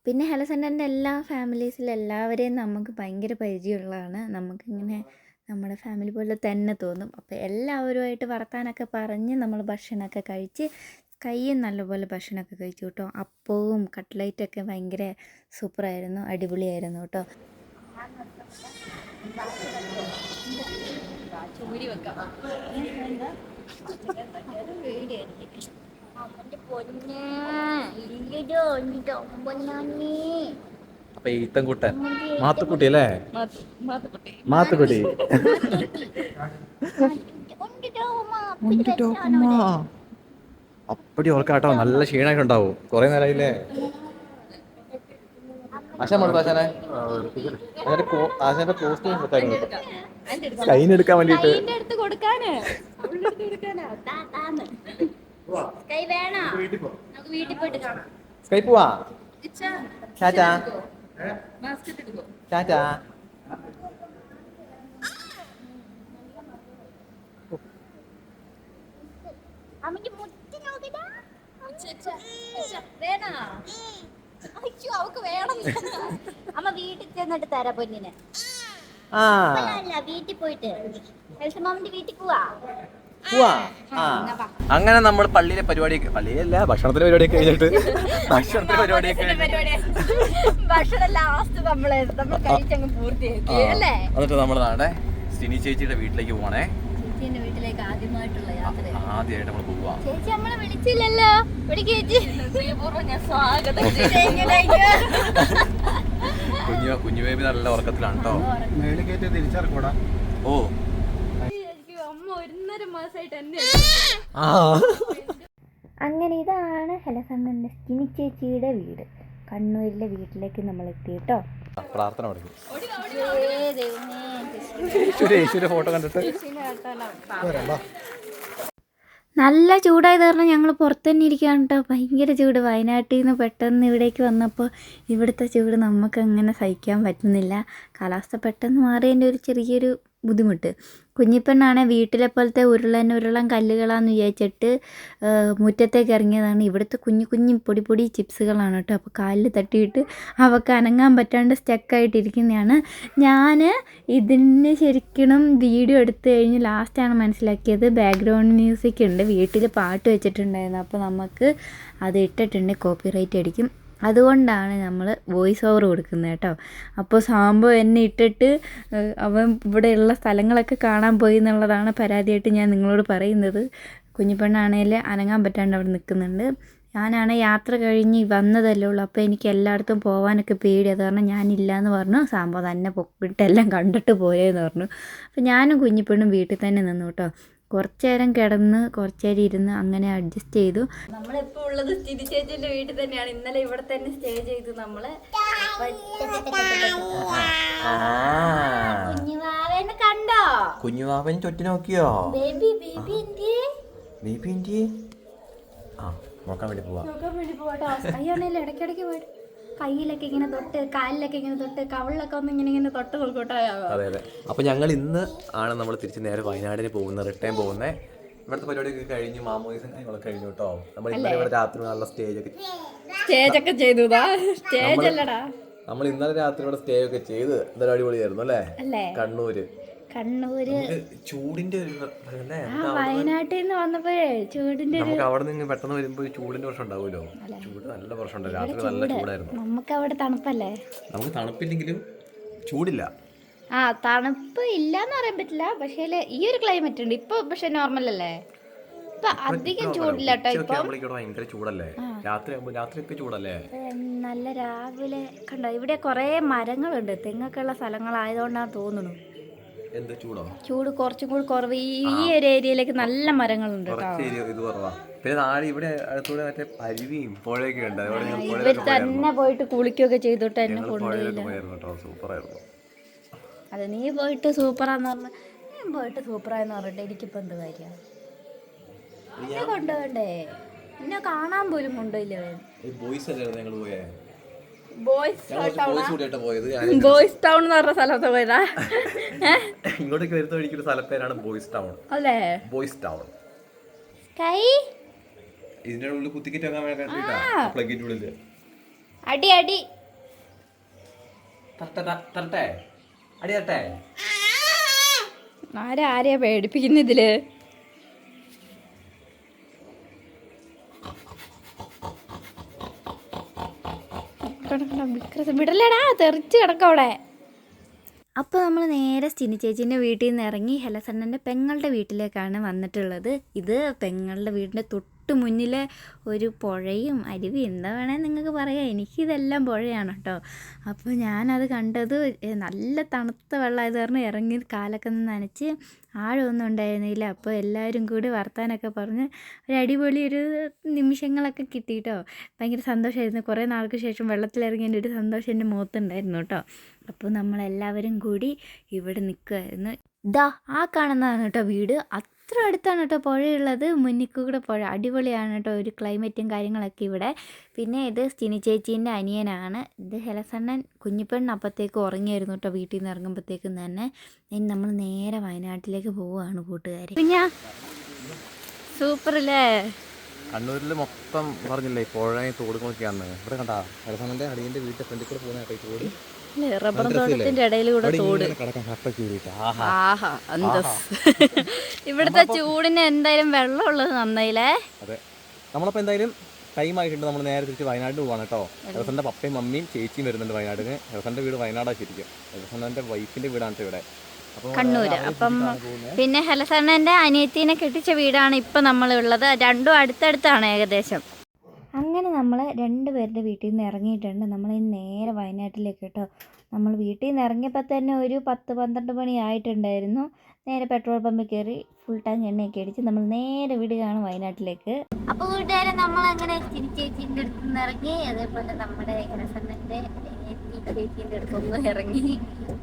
പിന്നെ ഹെലസെന്ററിന്റെ എല്ലാ ഫാമിലീസിലും എല്ലാവരെയും നമുക്ക് ഭയങ്കര പരിചയമുള്ളതാണ്. നമുക്കിങ്ങനെ നമ്മുടെ ഫാമിലി പോലെ തന്നെ തോന്നും. അപ്പോൾ എല്ലാവരുമായിട്ട് വർത്താനൊക്കെ പറഞ്ഞ് നമ്മൾ ഭക്ഷണമൊക്കെ കഴിച്ച് കയ്യും നല്ലപോലെ ഭക്ഷണമൊക്കെ കഴിച്ചു കേട്ടോ. അപ്പവും കട്ട്ലൈറ്റൊക്കെ ഭയങ്കര സൂപ്പറായിരുന്നു. അടിപൊളിയായിരുന്നു കേട്ടോ. അപ്പൊ ഈത്തൻകുട്ടൻ. മാത്തുക്കുട്ടി അല്ലേ? മാത്തുക്കുട്ടി. അപ്പടി ഓർക്കാട്ടോ. നല്ല ക്ഷീണായിട്ടുണ്ടാവും. കുറെ നേരമായില്ലേ ആശാനെ? ആശാന്റെ കോസ്റ്റ്യൂം സെറ്റായിരുന്നു കൈന് എടുക്കാൻ വേണ്ടിട്ട് കൊടുക്കാന്. താന്ന്. വേണോ? നമുക്ക് വീട്ടിൽ പോയിട്ട് കാണാം. സ്കൈ പോവാ? ചാറ്റാ ചാറ്റാ അമ്മയ്ക്ക് മുട്ടി നോക്കടാ വേണോ? അയ്യോ അവക്ക് വേണം. അമ്മ വീട്ടിൽ ചെന്നിട്ട് തരാ പൊന്നിന്. വീട്ടിൽ പോയിട്ട്. ഹെൽത്ത് മാമിന്റെ വീട്ടിൽ പോവാ. പോവാ? ആ അങ്ങനെ നമ്മൾ പള്ളിയിലെ പരിപാടി പള്ളിയിലല്ല ഭക്ഷണത്തിന്റെ പരിപാടി കഴിഞ്ഞിട്ട് ഭക്ഷണത്തിന്റെ പരിപാടി എന്നിട്ട് നമ്മൾ നാടെ സിനി ചേച്ചിയുടെ വീട്ടിലേക്ക് പോവാണേ. ചേച്ചിന്റെ വീട്ടിലേക്ക് ആദ്യമായിട്ടുള്ള യാത്ര ആദ്യമായിട്ട് നമ്മൾ പോവാ. ചേച്ചി നമ്മളെ വിളിച്ചില്ലല്ലോ. കുഞ്ഞു കുഞ്ഞു ബേബി നല്ല ഉറക്കത്തിലാണ് കേട്ടോ ഓ ഒന്നര മാസമായിട്ട് എന്നെ ആ. അങ്ങനെ ഇതാണ് ഹലസമ്മന്റെ സ്കിനി ചേച്ചിയുടെ വീട്. കണ്ണൂരിലെ വീട്ടിലേക്ക് നമ്മൾ എത്തി കേട്ടോ. പ്രാർത്ഥന ഫോട്ടോ കണ്ടിട്ട്. നല്ല ചൂടായത് കാരണം ഞങ്ങൾ പുറത്തു തന്നെ ഇരിക്കുകയാണ് കേട്ടോ. ഭയങ്കര ചൂട്. വയനാട്ടിൽ നിന്ന് പെട്ടെന്ന് ഇവിടേക്ക് വന്നപ്പോൾ ഇവിടുത്തെ ചൂട് നമുക്ക് അങ്ങനെ സഹിക്കാൻ പറ്റുന്നില്ല. കാലാവസ്ഥ പെട്ടെന്ന് മാറിയതിന്റെ ഒരു ചെറിയൊരു ബുദ്ധിമുട്ട്. കുഞ്ഞിപ്പെണ്ണാണെ വീട്ടിലെ പോലത്തെ ഉരുളൻ ഉരുളൻ കല്ലുകളാന്ന് വിചാരിച്ചിട്ട് മുറ്റത്തേക്ക് ഇറങ്ങിയതാണ്. ഇവിടുത്തെ കുഞ്ഞു കുഞ്ഞു പൊടി പൊടി ചിപ്സുകളാണ് കേട്ടോ. അപ്പോൾ കാലിൽ തട്ടിയിട്ട് അവൾക്ക് അനങ്ങാൻ പറ്റാണ്ട് സ്റ്റക്കായിട്ടിരിക്കുന്നതാണ് ഞാൻ ഇതിന് ശരിക്കും വീഡിയോ എടുത്തു കഴിഞ്ഞ് ലാസ്റ്റാണ് മനസ്സിലാക്കിയത്. ബാക്ക്ഗ്രൗണ്ട് മ്യൂസിക് ഉണ്ട്. വീട്ടിൽ പാട്ട് വെച്ചിട്ടുണ്ടായിരുന്നു. അപ്പോൾ നമുക്ക് അത് ഇട്ടിട്ടുണ്ട്. കോപ്പി റൈറ്റ് അടിക്കും. അതുകൊണ്ടാണ് നമ്മൾ വോയിസ് ഓവർ കൊടുക്കുന്നത് കേട്ടോ. അപ്പോൾ സാമ്പോ എന്നെ ഇട്ടിട്ട് അവൻ ഇവിടെയുള്ള സ്ഥലങ്ങളൊക്കെ കാണാൻ പോയി എന്നുള്ളതാണ് പരാതിയായിട്ട് ഞാൻ നിങ്ങളോട് പറയുന്നത്. കുഞ്ഞിപ്പെണ്ണാണേൽ അനങ്ങാൻ പറ്റാണ്ട് അവിടെ നിൽക്കുന്നുണ്ട്. ഞാനാണ് യാത്ര കഴിഞ്ഞ് വന്നതല്ലേ ഉള്ളൂ. അപ്പോൾ എനിക്ക് എല്ലായിടത്തും പോകാനൊക്കെ പേടി. അത് കാരണം ഞാനില്ല എന്ന് പറഞ്ഞു. സാമ്പോ തന്നെ പൊക്കിട്ടെല്ലാം കണ്ടിട്ട് പോയെന്ന് പറഞ്ഞു. അപ്പോൾ ഞാനും കുഞ്ഞിപ്പെണ്ണും വീട്ടിൽ തന്നെ നിന്നു കേട്ടോ. കുറച്ച് നേരം കിടന്ന് കുറച്ചു നേരം ഇരുന്ന് അങ്ങനെ അഡ്ജസ്റ്റ് ചെയ്തു നമ്മളിപ്പോൾ ഉള്ളത് സ്ഥിതി ചേച്ചിന്റെ വീട്ടിൽ തന്നെയാണ് ഇന്നലെ ഇവിടെ തന്നെ സ്റ്റേ ചെയ്തു നമ്മൾ കുഞ്ഞുവാവനെ കണ്ടോ കുഞ്ഞുവാവൻ ചുറ്റി നോക്കിയോ ബേബി ബേബി എന്തിയേ ബേബി എന്തി ആ നോക്കാൻ വേണ്ടി പോവാ നോക്കാൻ വേണ്ടി പോവാട്ടോ ഇടയ്ക്കിടയ്ക്ക് പോയിട്ട് കയ്യിലൊക്കെ ഇങ്ങനെ തൊട്ട് കാലിലൊക്കെ ഇങ്ങനെ തൊട്ട് കവളിലൊക്കെ ഒന്ന് ഇങ്ങനെ ഇങ്ങനെ തൊട്ട് നോക്കോട്ടോ. അതെ അതെ. അപ്പൊ ഞങ്ങൾ ഇന്ന് ആണ് നമ്മൾ തിരിച്ച് നേരെ വയനാടിന് പോകുന്നത് റിട്ടേൺ പോകുന്നത് ഇവിടുത്തെ പരിപാടിയൊക്കെ കഴിഞ്ഞ് മാമോയിസും കാര്യങ്ങളൊക്കെ കഴിഞ്ഞു കേട്ടോ. നമ്മൾ ഇന്നലെ ഇവിടെ രാത്രി നല്ല സ്റ്റേജ് ഒക്കെ സ്റ്റേജ് ഒക്കെ ചെയ്തു സ്റ്റേജ് അല്ലടാ. നമ്മൾ ഇന്നലെ രാത്രി ഇവിടെ സ്റ്റേ ഒക്കെ ചെയ്ത് എന്തായാലും അടിപൊളിയായിരുന്നു അല്ലേ? കണ്ണൂര്. കണ്ണൂര്. ചൂടിന്റെ വയനാട്ടിൽ നിന്ന് വന്നപ്പോഴേ ചൂടിന്റെ നമുക്ക് അവിടെ നിന്ന് പെട്ടെന്ന് വരുമ്പോൾ ചൂടിന്റെ പ്രശ്നം ഉണ്ടാവുമല്ലോ? ചൂട് നല്ല പ്രശ്നം രാത്രി നല്ല ചൂടായിരുന്നു. നമുക്ക് അവിടെ തണുപ്പല്ലേ? നമുക്ക് തണുപ്പില്ലെങ്കിലും ചൂടില്ല. ആ തണുപ്പ് ഇല്ലാന്ന് പറയാൻ പറ്റില്ല. പക്ഷേ ഈ ഒരു ക്ലൈമറ്റ് ഉണ്ട്. ഇപ്പൊ പക്ഷെ നോർമൽ അല്ലേ? ഇപ്പൊ അധികം ചൂടില്ല ഭയങ്കര ചൂടല്ലേ? രാത്രി രാത്രി ചൂടല്ലേ? നല്ല രാവിലെ കണ്ടോ ഇവിടെ കുറേ മരങ്ങളുണ്ട്. തെങ്ങൊക്കെ ഉള്ള സ്ഥലങ്ങളായതുകൊണ്ടാണ് തോന്നുന്നു. എന്ത് ചൂടോ? ചൂട് കുറച്ചും കൂടി കുറവ്. ഈ ഒരു ഏരിയയിലേക്ക് നല്ല മരങ്ങളുണ്ട് ഇത് കുറവാ. പിന്നെ നാളെ ഇവിടെ അടുത്തൂടെ മറ്റേ അരുവിയും പുഴയൊക്കെ ഉണ്ട്. അതുകൊണ്ട് ഞങ്ങൾ ഇവർ തന്നെ പോയിട്ട് കുളിക്കുകയൊക്കെ ചെയ്തിട്ട് എന്നെ കൊണ്ടുപോയില്ല? സൂപ്പറായിരുന്നു. അതെ നീ പോയിട്ട് സൂപ്പറാന്ന് പറഞ്ഞ ഞാൻ പോയിട്ട് സൂപ്പറായെന്ന് പറഞ്ഞിട്ട് എനിക്കിപ്പോ എന്ത് കാര്യം? കൊണ്ടുപോകണ്ടേ? എന്നെ കാണാൻ പോലും കൊണ്ടുപോയില്ല? ബോയ്സ് അല്ലേ ഞങ്ങൾ പോയേ. ബോയ്സ് ടൗൺ എന്ന് പറഞ്ഞ സ്ഥലത്ത് പോയതാ. [LAUGHS] ഇങ്ങോട്ടേക്ക് വരുന്ന വഴിക്കൊരു സ്ഥലപ്പേരാണ് ബോയ്സ് ടൗൺ അല്ലേ? ബോയ്സ് ടൗൺ ഇതിന്റെ ഉള്ളിൽ കുത്തിക്കിറ്റ് പ്ലഗിന്റെ ഉള്ളിൽ. അടി അടി. തരട്ടെ. അടി തരട്ടെ. ആരാ ആരെയാ പേടിപ്പിക്കുന്ന ഇതിൽ? വിടലടാ തെറിച്ച് കിടക്കവിടെ അപ്പോൾ നമ്മൾ നേരെ സ്റ്റിനി ചേച്ചീന്റെ വീട്ടിൽ നിന്ന് ഇറങ്ങി ഹെലസണ്ണന്റെ പെങ്ങളുടെ വീട്ടിലേക്കാണ് വന്നിട്ടുള്ളത്. ഇത് പെങ്ങളുടെ വീടിന്റെ തൊട്ട് മുന്നിലെ ഒരു പുഴയും അരുവി എന്താ വേണേൽ നിങ്ങൾക്ക് പറയാം. എനിക്കിതെല്ലാം പുഴയാണ് കേട്ടോ അപ്പോൾ ഞാനത് കണ്ടത് നല്ല തണുത്ത വെള്ളമായത് കാരണം ഇറങ്ങി കാലൊക്കെ ഒന്ന് നനച്ച് ആഴമൊന്നും ഉണ്ടായിരുന്നില്ല. അപ്പോൾ എല്ലാവരും കൂടി വർത്താനൊക്കെ പറഞ്ഞ് ഒരു അടിപൊളി ഒരു നിമിഷങ്ങളൊക്കെ കിട്ടി കേട്ടോ ഭയങ്കര സന്തോഷമായിരുന്നു കുറേ നാൾക്ക് ശേഷം വെള്ളത്തിലിറങ്ങിയതിന്റെ ഒരു സന്തോഷം എന്റെ മുഖത്തുണ്ടായിരുന്നു കേട്ടോ അപ്പോൾ നമ്മളെല്ലാവരും കൂടി ഇവിടെ നിൽക്കുമായിരുന്നു ദാ ആ കാണുന്നതാണ് കേട്ടോ വീട്. അത്ര അടുത്താണ് കേട്ടോ പുഴയുള്ളത്. മുന്നിക്കൂടെ പുഴ. അടിപൊളിയാണ് കേട്ടോ ഒരു ക്ലൈമറ്റും കാര്യങ്ങളൊക്കെ ഇവിടെ. പിന്നെ ഇത് സ്റ്റിനി ചേച്ചീന്റെ അനിയനാണ്. ഇത് ഹെലസണ്ണൻ കുഞ്ഞിപ്പെണ്ണ് അപ്പത്തേക്ക് ഉറങ്ങിയായിരുന്നു കേട്ടോ വീട്ടിൽ നിന്ന് ഇറങ്ങുമ്പോഴത്തേക്കും തന്നെ. ഇനി നമ്മൾ നേരെ വയനാട്ടിലേക്ക് പോവുകയാണ് കൂട്ടുകാർ പിന്നെ? സൂപ്പർ അല്ലേ കണ്ണൂരിൽ മൊത്തം പറഞ്ഞില്ലേ പുഴയും തോടുകളൊക്കെയാണ് ഇവിടെ കണ്ടാ ഹെലസണ്ണന്റെ അടിയന്റെ വീട്ടിൽ ഫ്രണ്ടിൽ കൂടെ പോകുന്ന കേട്ടോ ഈ തോട്. റബ്ബർ തോട്ടത്തിന്റെ ഇടയിലൂടെ കൂടെ തോട്. [LAUGHS] ഇവിടുത്തെ ചൂടിന് എന്തായാലും വെള്ളം ഉള്ളത് നന്നായില്ലേ? അതെ. നമ്മളപ്പോൾ എന്തായാലും ടൈം ആയിട്ടുണ്ട്. നമ്മൾ നേരെ തിരിച്ച് വയനാട് പോവാണ് കേട്ടോ. ഹെസന്റെ പപ്പയും മമ്മിയും ചേച്ചിയും വരുന്നുണ്ട് വയനാടിന് ഹെസന്റെ വീട് വയനാടാ ശരിക്കും. ഹെസന്റെ വൈഫിന്റെ വീടാണ് ഇവിടെ. കണ്ണൂര്. അപ്പം പിന്നെ ഹലസണ്ണന്റെ അനിയത്തിനെ കെട്ടിച്ച വീടാണ് ഇപ്പൊ നമ്മളുള്ളത് രണ്ടും അടുത്തടുത്താണ് ഏകദേശം. അങ്ങനെ നമ്മൾ രണ്ടുപേരുടെ വീട്ടിൽ നിന്ന് ഇറങ്ങിയിട്ടുണ്ട്. നമ്മൾ നേരെ വയനാട്ടിലേക്ക് കേട്ടോ. നമ്മൾ വീട്ടിൽ നിന്ന് ഇറങ്ങിയപ്പോൾ തന്നെ ഒരു പത്ത് പന്ത്രണ്ട് മണി ആയിട്ടുണ്ടായിരുന്നു. നേരെ പെട്രോൾ പമ്പിൽ കയറി ഫുൾ ടാങ്ക് എണ്ണയൊക്കെ അടിച്ച് നമ്മൾ നേരെ വിടുകയാണ് വയനാട്ടിലേക്ക്. അപ്പോൾ കൂട്ടുകാരെ നമ്മൾ അങ്ങനെ ചേച്ചീന്റെ അടുത്ത് നിന്ന് ഇറങ്ങി അതേപോലെ നമ്മുടെ ഹെലസണ്ണന്റെ ചേച്ചീന്റെ അടുത്തൊന്നും ഇറങ്ങി.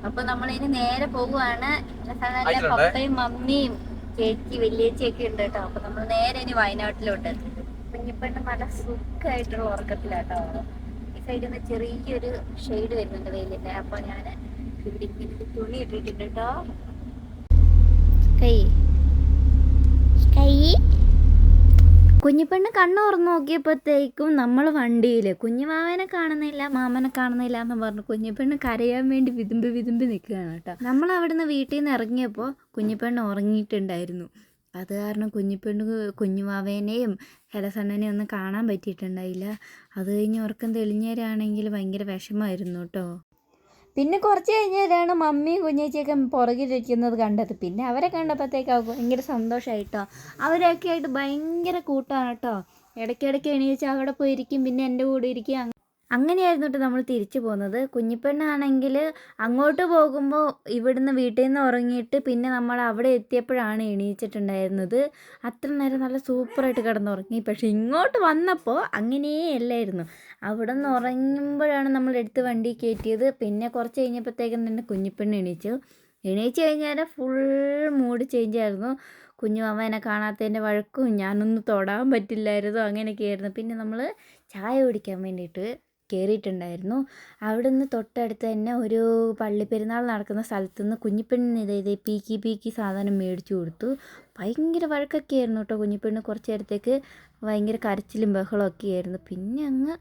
അപ്പൊ ഇനി നേരെ പോവുകയാണ്? പപ്പയും മമ്മിയും ചേച്ചി വലിയേച്ചിയൊക്കെ ഉണ്ട് കേട്ടോ. അപ്പോൾ നമ്മൾ നേരെ ഇനി വയനാട്ടിലോട്ട് കുഞ്ഞിപ്പെണ്ണ് നല്ല സുഖമായിട്ടുള്ള ഉറക്കത്തിലാട്ടോ. ഈ സൈഡിൽ നിന്ന് ചെറിയൊരു ഷെയ്ഡ് വരുന്നുണ്ട് വെയിലിന്റെ. അപ്പൊ ഞാൻ തുണി ഇട്ടിട്ടുണ്ട് കേട്ടോ കൈ. കൈ. കുഞ്ഞിപ്പെണ്ണ് കണ്ണു തുറന്ന് നോക്കിയപ്പോഴത്തേക്കും നമ്മൾ വണ്ടിയിൽ കുഞ്ഞുമാവനെ കാണുന്നില്ല മാമനെ കാണുന്നില്ല എന്ന് പറഞ്ഞു കുഞ്ഞിപ്പെണ്ണ് കരയാൻ വേണ്ടി വിതുമ്പി വിതുമ്പി നിൽക്കുകയാണ് കേട്ടോ. നമ്മൾ അവിടുന്ന് വീട്ടിൽ നിന്ന് ഇറങ്ങിയപ്പോൾ കുഞ്ഞിപ്പെണ്ണ് ഉറങ്ങിയിട്ടുണ്ടായിരുന്നു. അത് കാരണം കുഞ്ഞിപ്പെണ്ണ് കുഞ്ഞുമാവേനെയും ഹെലസണ്ണനെയും ഒന്നും കാണാൻ പറ്റിയിട്ടുണ്ടായില്ല. അത് കഴിഞ്ഞ് ഉറക്കം തെളിഞ്ഞവരാണെങ്കിൽ ഭയങ്കര വിഷമമായിരുന്നു കേട്ടോ. പിന്നെ കുറച്ച് കഴിഞ്ഞാലാണ് മമ്മിയും കുഞ്ഞേച്ചിയൊക്കെ പുറകിലിരിക്കുന്നത് കണ്ടത്. പിന്നെ അവരെ കണ്ടപ്പോഴത്തേക്ക് ഭയങ്കര സന്തോഷമായിട്ടോ അവരൊക്കെ ആയിട്ട് ഭയങ്കര കൂട്ടാണ് കേട്ടോ. ഇടയ്ക്കിടയ്ക്ക് എണീച്ച് അവിടെ പോയിരിക്കും പിന്നെ എന്റെ കൂടെ ഇരിക്കും. അങ്ങനെയായിരുന്നു കേട്ടോ നമ്മൾ തിരിച്ചു പോകുന്നത്. കുഞ്ഞിപ്പെണ്ണാണെങ്കിൽ അങ്ങോട്ട് പോകുമ്പോൾ ഇവിടുന്ന് വീട്ടിൽ നിന്ന് ഉറങ്ങിയിട്ട് പിന്നെ നമ്മൾ അവിടെ എത്തിയപ്പോഴാണ് എണീച്ചിട്ടുണ്ടായിരുന്നത്. അത്ര നേരം നല്ല സൂപ്പറായിട്ട് കിടന്നുറങ്ങി. പക്ഷേ ഇങ്ങോട്ട് വന്നപ്പോൾ അങ്ങനെയേ അല്ലായിരുന്നു. അവിടെ നിന്ന് ഉറങ്ങുമ്പോഴാണ് നമ്മൾ എടുത്ത് വണ്ടി കയറ്റിയത്. പിന്നെ കുറച്ച് കഴിഞ്ഞപ്പോഴത്തേക്കും തന്നെ കുഞ്ഞിപ്പെണ്ണ് എണീച്ചു. എണീച്ച് കഴിഞ്ഞാൽ ഫുൾ മൂഡ് ചേഞ്ച് ആയിരുന്നു. കുഞ്ഞുമാമ എന്നെ കാണാത്തതിന്റെ വഴക്കും ഞാനൊന്നും തൊടാൻ പറ്റില്ലായിരുന്നു അങ്ങനെയൊക്കെ ആയിരുന്നു പിന്നെ നമ്മൾ ചായ കുടിക്കാൻ വേണ്ടിയിട്ട് കയറിയിട്ടുണ്ടായിരുന്നു. അവിടെ നിന്ന് തൊട്ടടുത്ത് തന്നെ ഒരു പള്ളിപ്പെരുന്നാൾ നടക്കുന്ന സ്ഥലത്ത് നിന്ന് കുഞ്ഞിപ്പെണ്ണിന് ഇതായത് ഇതേ പീക്കി പീക്കി സാധനം മേടിച്ചു കൊടുത്തു. ഭയങ്കര വഴക്കൊക്കെ ആയിരുന്നു കേട്ടോ കുഞ്ഞിപ്പെണ്ണ്. കുറച്ച് നേരത്തേക്ക് ഭയങ്കര കരച്ചിലും ബഹളമൊക്കെ ആയിരുന്നു. പിന്നെ അങ്ങ്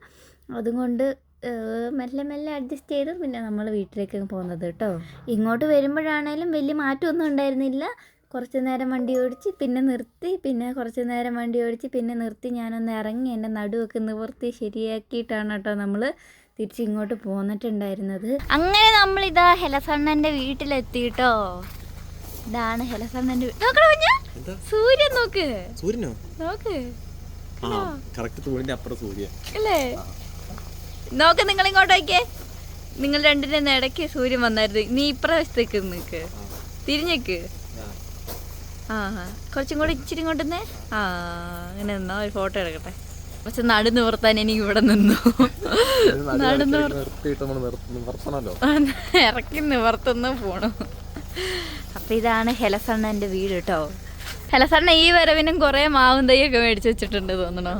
അതുകൊണ്ട് മെല്ലെ മെല്ലെ അഡ്ജസ്റ്റ് ചെയ്ത് പിന്നെ നമ്മൾ വീട്ടിലേക്ക് പോകുന്നത് കേട്ടോ. ഇങ്ങോട്ട് വരുമ്പോഴാണേലും വലിയ മാറ്റമൊന്നും ഉണ്ടായിരുന്നില്ല. കുറച്ച് നേരം വണ്ടി ഓടിച്ച് പിന്നെ നിർത്തി പിന്നെ കുറച്ച് നേരം വണ്ടി ഓടിച്ച് പിന്നെ നിർത്തി. ഞാനൊന്ന് ഇറങ്ങി എന്റെ നടുവൊക്കെ നിവർത്തി ശരിയാക്കിയിട്ടാണ് കേട്ടോ നമ്മൾ തിരിച്ച് ഇങ്ങോട്ട് പോന്നിട്ടുണ്ടായിരുന്നത്. അങ്ങനെ നമ്മളിതാ ഹെലസണ്ണന്റെ വീട്ടിലെത്തി കേട്ടോ. ഇതാണ് ഹെലസണ്ണന്റെ വീട് സൂര്യൻ നോക്ക്. സൂര്യനോ? നോക്ക്. അല്ലേ നോക്ക് നിങ്ങൾ ഇങ്ങോട്ട് നോക്കിയേ. നിങ്ങൾ രണ്ടിനും ഇടയ്ക്ക് സൂര്യൻ വന്നായിരുന്നു. നീ ഇപ്രാവശ്യത്തേക്ക് നിൽക്ക് തിരിഞ്ഞേക്ക്. ആ. കുറച്ചും കൂടി ഇച്ചിരി കൊണ്ടുവന്നേ ആ അങ്ങനെ നിന്നാ ഒരു ഫോട്ടോ എടുക്കട്ടെ. പക്ഷെ നടു നിവർത്താൻ എനിക്ക് ഇവിടെ നിന്നു. നടു ഇറക്കി നിവർത്തുന്നു പോണു. അപ്പൊ ഇതാണ് ഹെലസണ്ണന്റെ വീട് കേട്ടോ ഹെലസണ്ണ ഈ വരവിനും കുറെ മാവും തൈയൊക്കെ മേടിച്ചു വെച്ചിട്ടുണ്ട് തോന്നണോ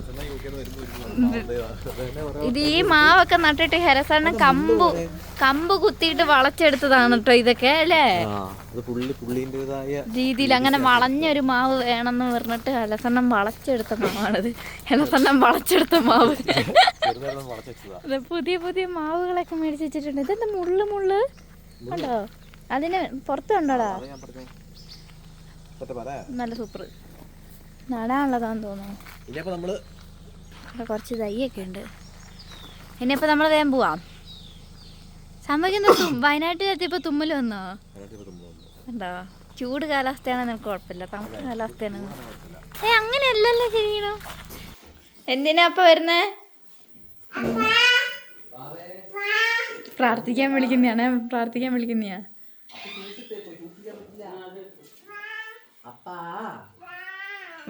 ഇത് ഈ മാവൊക്കെ നട്ടിട്ട് ഹരസാണ് കമ്പു കമ്പ് കുത്തിയിട്ട് വളച്ചെടുത്തതാണ് കേട്ടോ ഇതൊക്കെ അല്ലേ? രീതിയിൽ അങ്ങനെ വളഞ്ഞൊരു മാവ് വേണമെന്ന് പറഞ്ഞിട്ട് ഹലസണ്ണം വളച്ചെടുത്ത മാവാണിത്. ഹലസണ്ണം വളച്ചെടുത്ത മാവ്. പുതിയ പുതിയ മാവുകളൊക്കെ മേടിച്ച് വെച്ചിട്ടുണ്ട്. ഇതെന്താ മുള്ളു മുള്ളു? ഉണ്ടോ? അതിന് പുറത്തുണ്ടോടാ നല്ല സൂപ്പർ. നടാനുള്ളതാന്ന് തോന്നുന്നു. ഇവിടെ കുറച്ച് തൈയൊക്കെ ഉണ്ട്. ഇനിയിപ്പോൾ നമ്മൾ വേഗം പോവാം. സംഭവിക്കുന്ന വയനാട്ടിൽ എത്തിയപ്പോൾ തുമ്മൽ വന്നോ? എന്താ ചൂട് കാലാവസ്ഥയാണ് നമുക്ക് കുഴപ്പമില്ല. തണുത്ത കാലാവസ്ഥയാണ്. ഏ അങ്ങനെയല്ലല്ലോ ചെയ്യണോ എന്തിനാ അപ്പൊ വരുന്നേ? പ്രാർത്ഥിക്കാൻ വിളിക്കുന്നതാണ് പ്രാർത്ഥിക്കാൻ വിളിക്കുന്നയാ.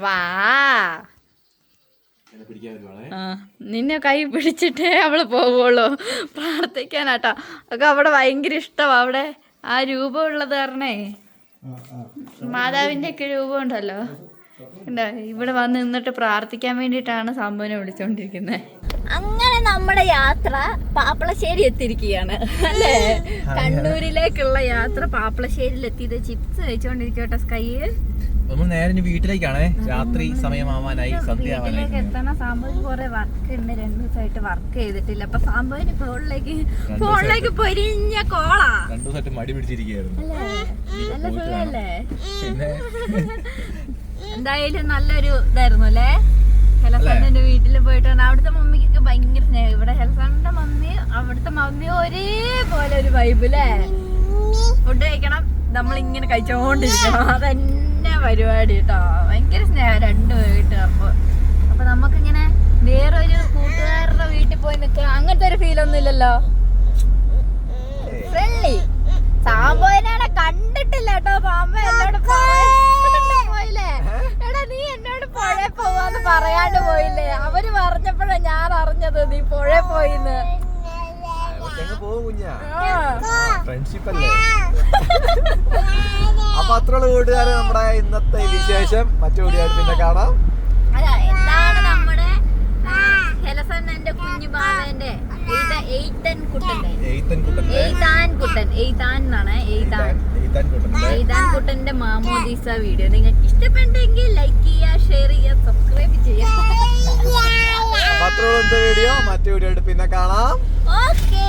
വാ എന്നെ പിടിക്കാൻ വരുവാണേ ആ, നിന്നെ കൈ പിടിച്ചിട്ടേ അവൾ പോവുള്ളൂ. പ്രാർത്ഥിക്കാനാട്ടോ. ഒക്കെ അവിടെ ഭയങ്കര ഇഷ്ടമാ അവിടെ ആ രൂപം ഉള്ളത് കാരണേ മാതാവിന്റെ ഒക്കെ രൂപം ഉണ്ടല്ലോ എന്താ ഇവിടെ വന്ന് നിന്നിട്ട് പ്രാർത്ഥിക്കാൻ വേണ്ടിട്ടാണ് സംഭവനെ വിളിച്ചോണ്ടിരിക്കുന്നത് അങ്ങനെ നമ്മുടെ യാത്ര പാപ്പളശ്ശേരി എത്തിയിരിക്കുകയാണ്. അല്ലേ? കണ്ണൂരിലേക്കുള്ള യാത്ര പാപ്പളശ്ശേരിയിൽ എത്തിയത് ചിപ്സ് കഴിച്ചോണ്ടിരിക്കട്ടെ സ്കൈ നമ്മൾ നേരെ ഇനി വീട്ടിലേക്കാണേ. രാത്രി സമയമാവാനായി സന്ധ്യ ആവാനായി വീട്ടിലേക്ക് എത്തണ. സാമ്പുവിന് കുറെ വർക്ക് ഉണ്ട്. രണ്ടു ദിവസമായിട്ട് വർക്ക് ചെയ്തിട്ടില്ല. അപ്പൊ സാമ്പുവിന് ഫോണിലേക്ക് ഫോണിലേക്ക് പൊരിഞ്ഞ കോളാ. രണ്ടു ദിവസമായിട്ട് മടി പിടിച്ചിരിക്കുകയായിരുന്നു. എന്തായാലും നല്ലൊരു ഇതായിരുന്നു അല്ലേ? ഹെലസണ്ണന്റെ വീട്ടിൽ പോയിട്ടാണ് അവിടുത്തെ മമ്മിക്കൊക്കെ ഭയങ്കര സ്നേഹം. ഇവിടെ ഹെലസണ്ണന്റെ മമ്മി അവിടുത്തെ മമ്മി ഒരേപോലെ ഒരു വൈബ് അല്ലേ ഫുഡ് കഴിക്കണം. നമ്മൾ ഇങ്ങനെ കഴിച്ചോണ്ടിരിക്കണം. അതന്നെ പരിപാടി കേട്ടോ ഭയങ്കര സ്നേഹം രണ്ടുപേയിട്ട് അപ്പൊ. അപ്പൊ നമുക്കിങ്ങനെ വേറൊരു കൂട്ടുകാരുടെ വീട്ടിൽ പോയി നിൽക്കുക അങ്ങനത്തെ ഒരു ഫീൽ ഒന്നും ഇല്ലല്ലോ. ഫ്രണ്ട്ലി സാമ്പോനെ കണ്ടിട്ടില്ല കേട്ടോ പാമ്പ എന്നോട് പോയില്ലേ? എടാ നീ എന്നോട് പുഴ പോവാന്ന് പറയാണ്ട് പോയില്ലേ? അവർ പറഞ്ഞപ്പോഴാ ഞാൻ അറിഞ്ഞത് നീ പുഴ പോയിന്ന്. പോകും കുഞ്ഞാ. ഫ്രണ്ട്ഷിപ്പ് അല്ലേ? [LAUGHS] അപ്പൊ അത്രയുള്ള കൂട്ടുകാര് നമ്മുടെ ഇന്നത്തെ വിശേഷം മറ്റു കൂടിയായിട്ട് പിന്നെ കാണാം. എന്താണ് നമ്മുടെ ഹെലസണ്ണന്റെ കുഞ്ഞു ബാബന്റെ എയ്ത്തൻ കുട്ടന്റെ എയ്താൻ കുട്ടൻ. എയ്താൻ എന്നാണ്? എയ്താൻ. എയ്താൻ കുട്ടന്റെ മാമോദീസ വീഡിയോ. നിങ്ങൾക്ക് ഇഷ്ടപ്പെട്ടെങ്കിൽ ലൈക്ക് ചെയ്യുക ഷെയർ ചെയ്യുക സബ്സ്ക്രൈബ് ചെയ്യുക. അപ്പൊ അത്രയുള്ള വീഡിയോ മറ്റു വീഡിയോ ആയിട്ട് പിന്നെ കാണാം. ഓക്കേ